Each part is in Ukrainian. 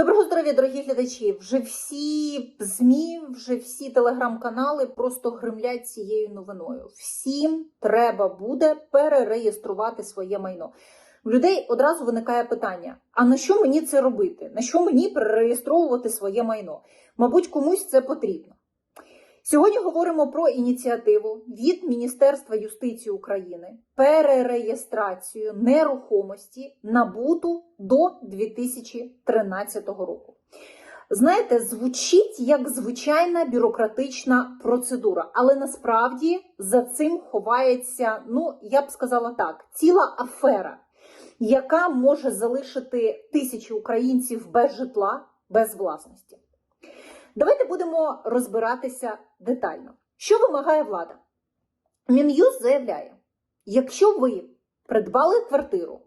Доброго здоров'я, дорогі глядачі! Вже всі ЗМІ, вже всі телеграм-канали просто гримлять цією новиною. Всім треба буде перереєструвати своє майно. У людей одразу виникає питання: а на що мені це робити? На що мені перереєстровувати своє майно? Мабуть, комусь це потрібно. Сьогодні говоримо про ініціативу від Міністерства юстиції України перереєстрацію нерухомості набуту до 2013 року. Знаєте, звучить як звичайна бюрократична процедура, але насправді за цим ховається, ну я б сказала так, ціла афера, яка може залишити тисячі українців без житла, без власності. Давайте будемо розбиратися детально. Що вимагає влада? Мін'юз заявляє: якщо ви придбали квартиру,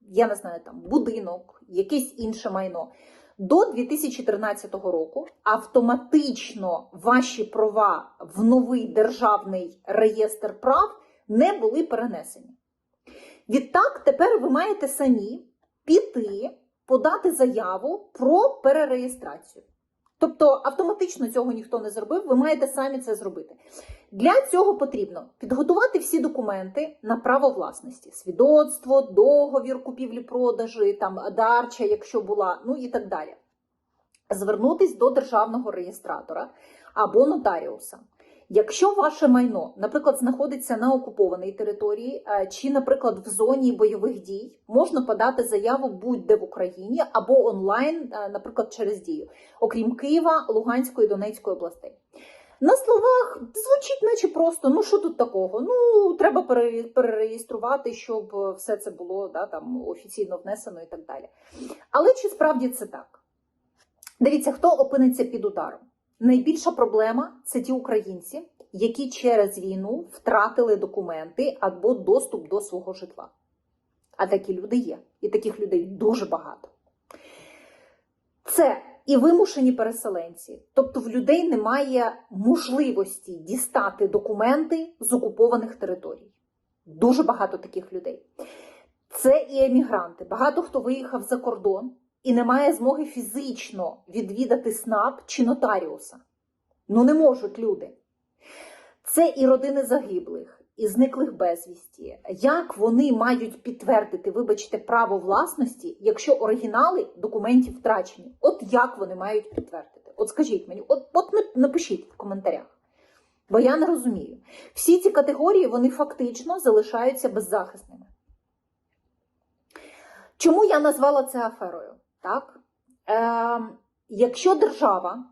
я не знаю, там будинок, якесь інше майно до 2013 року, автоматично ваші права в новий державний реєстр прав не були перенесені. Відтак, тепер ви маєте самі піти, подати заяву про перереєстрацію. Тобто автоматично цього ніхто не зробив, ви маєте самі це зробити. Для цього потрібно підготувати всі документи на право власності: свідоцтво, договір купівлі-продажі, там дарча, якщо була, ну і так далі. Звернутись до державного реєстратора або нотаріуса. Якщо ваше майно, наприклад, знаходиться на окупованій території, е, чи, наприклад, в зоні бойових дій, можна подати заяву будь-де в Україні або онлайн, е, наприклад, через дію, окрім Києва, Луганської Донецької областей. На словах звучить, наче просто, ну що тут такого? Ну, треба перереєструвати, щоб все це було да, там, офіційно внесено і так далі. Але чи справді це так? Дивіться, хто опиниться під ударом. Найбільша проблема це ті українці, які через війну втратили документи або доступ до свого житла. А такі люди є, і таких людей дуже багато. Це і вимушені переселенці, тобто в людей немає можливості дістати документи з окупованих територій. Дуже багато таких людей. Це і емігранти. Багато хто виїхав за кордон і не має змоги фізично відвідати СНАП чи нотаріуса. Ну не можуть люди. Це і родини загиблих, і зниклих безвісті. Як вони мають підтвердити, вибачте, право власності, якщо оригінали документів втрачені? От як вони мають підтвердити? От скажіть мені, от, от напишіть в коментарях. Бо я не розумію. Всі ці категорії вони фактично залишаються беззахисними. Чому я назвала це аферою? Так? Е, якщо держава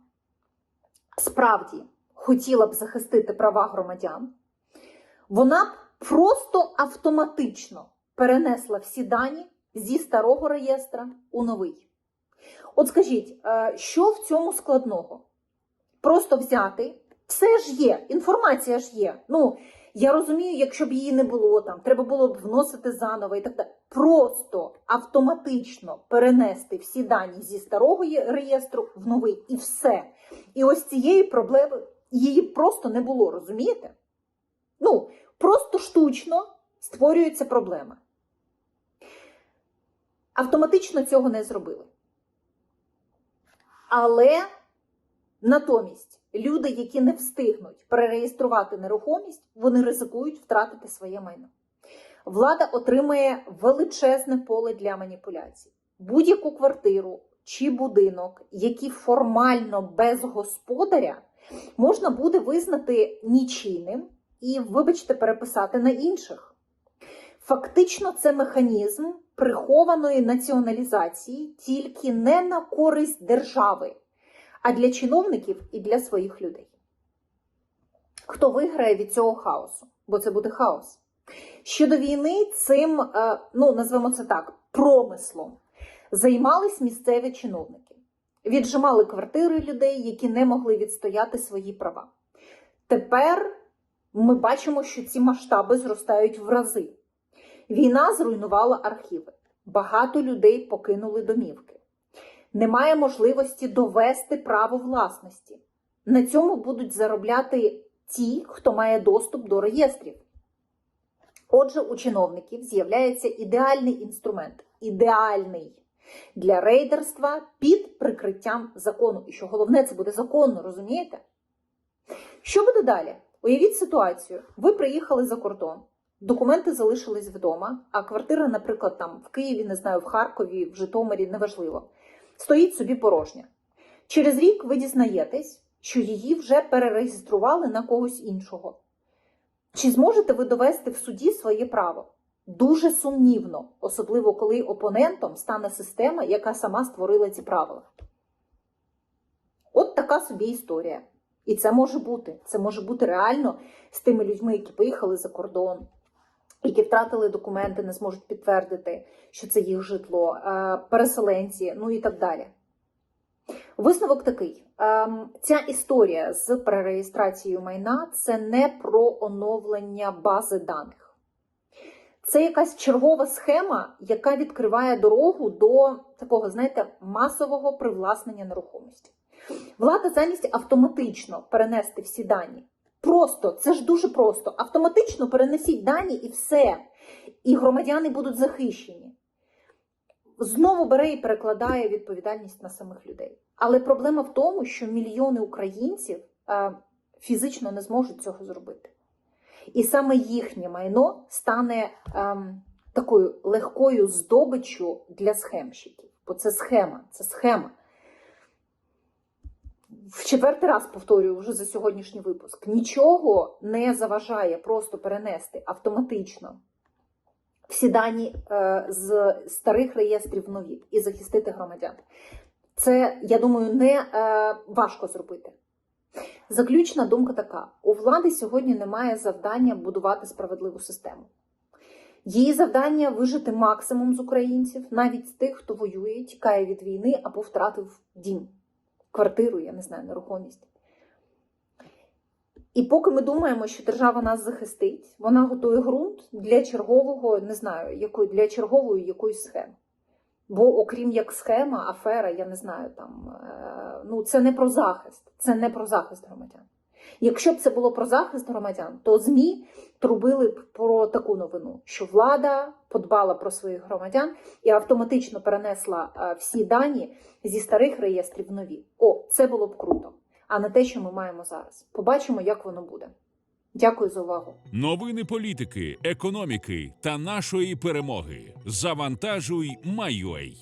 справді хотіла б захистити права громадян, вона б просто автоматично перенесла всі дані зі старого реєстра у новий. От скажіть, е, що в цьому складного? Просто взяти, все ж є, інформація ж є. Ну, я розумію, якщо б її не було там, треба було б вносити заново і так далі. Просто автоматично перенести всі дані зі старого реєстру в новий і все. І ось цієї проблеми її просто не було, розумієте? Ну, просто штучно створюється проблема. Автоматично цього не зробили. Але натомість люди, які не встигнуть перереєструвати нерухомість, вони ризикують втратити своє майно. Влада отримає величезне поле для маніпуляцій. Будь-яку квартиру чи будинок, які формально без господаря, можна буде визнати нічийним і, вибачте, переписати на інших. Фактично, це механізм прихованої націоналізації тільки не на користь держави, а для чиновників і для своїх людей. Хто виграє від цього хаосу? Бо це буде хаос. Щодо війни, цим, е, ну назвемо це так, промислом займались місцеві чиновники, віджимали квартири людей, які не могли відстояти свої права. Тепер ми бачимо, що ці масштаби зростають в рази. Війна зруйнувала архіви, багато людей покинули домівки. Немає можливості довести право власності. На цьому будуть заробляти ті, хто має доступ до реєстрів. Отже, у чиновників з'являється ідеальний інструмент ідеальний для рейдерства під прикриттям закону. І що головне, це буде законно, розумієте? Що буде далі? Уявіть ситуацію: ви приїхали за кордон, документи залишились вдома, а квартира, наприклад, там в Києві, не знаю, в Харкові, в Житомирі, неважливо, стоїть собі порожня. Через рік ви дізнаєтесь, що її вже перереєстрували на когось іншого. Чи зможете ви довести в суді своє право? Дуже сумнівно, особливо коли опонентом стане система, яка сама створила ці правила. От така собі історія. І це може бути. Це може бути реально з тими людьми, які поїхали за кордон, які втратили документи, не зможуть підтвердити, що це їх житло, е, переселенці, ну і так далі. Висновок такий: Ем, ця історія з перереєстрацією майна це не про оновлення бази даних. Це якась чергова схема, яка відкриває дорогу до такого, знаєте, масового привласнення нерухомості. Влада замість автоматично перенести всі дані. Просто, це ж дуже просто. Автоматично перенесіть дані і все. І громадяни будуть захищені. Знову бере і перекладає відповідальність на самих людей. Але проблема в тому, що мільйони українців е, фізично не зможуть цього зробити. І саме їхнє майно стане ем, такою легкою здобиччю для схемщиків. Бо це схема, це схема. В четвертий раз повторюю вже за сьогоднішній випуск. Нічого не заважає просто перенести автоматично всі дані е, з старих реєстрів в нові і захистити громадян. Це, я думаю, не е, важко зробити. Заключна думка така: у влади сьогодні немає завдання будувати справедливу систему. Її завдання вижити максимум з українців, навіть з тих, хто воює, тікає від війни або втратив дім, квартиру, я не знаю, нерухомість. І поки ми думаємо, що держава нас захистить, вона готує ґрунт для чергового, не знаю, якої для чергової якоїсь схеми. Бо, окрім як схема, афера, я не знаю, там е, ну це не про захист, це не про захист громадян. Якщо б це було про захист громадян, то ЗМІ трубили б про таку новину, що влада подбала про своїх громадян і автоматично перенесла е, всі дані зі старих реєстрів в нові. О, це було б круто, а не те, що ми маємо зараз. Побачимо, як воно буде. Дякую за увагу. Новини політики, економіки та нашої перемоги. Завантажуй, Майой.